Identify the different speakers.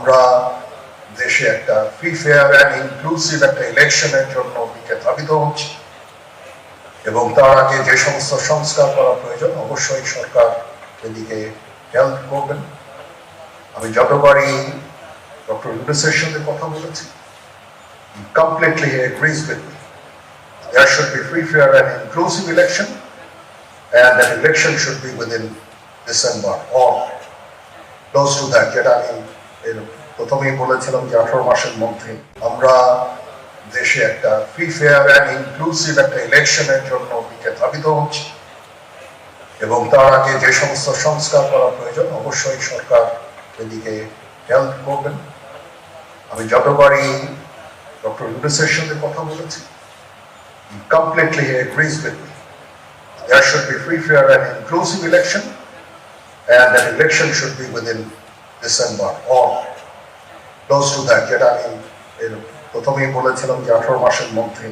Speaker 1: আমরা দেশে একটা ফ্রি ফেয়ার অ্যান্ড ইনক্লুসিভ একটা ইলেকশনের জন্য দিকে ধাবিত হচ্ছি। এবং তার আগে যে সমস্ত সংস্কার করা প্রয়োজন অবশ্যই সরকার এদিকে হেল্প করবেন। আমি যতবারই ডক্টর ইউনুসের সাথে কথা বলেছি completely agrees with me. There should be free, fair and inclusive election and that election should be within December or close to that এর প্রথমেই বলেছিলাম যে আঠারো মাসের মধ্যে আমরা দেশে একটা ফ্রি ফেয়ার অ্যান্ড ইনক্লুসিভ একটা ইলেকশনের জন্য দিকে ধাবিত হচ্ছি এবং তার আগে যে সমস্ত সংস্কার করা প্রয়োজন অবশ্যই সরকার এদিকে হেল্প করবেন আমি যতবারই ডক্টর ইউনুসের সাথে কথা বলেছি completely agrees with me. There should be free, fair and inclusive election and that election should be within December all close to that যেটা আমি প্রথমেই বলেছিলাম যে আঠারো মাসের মধ্যে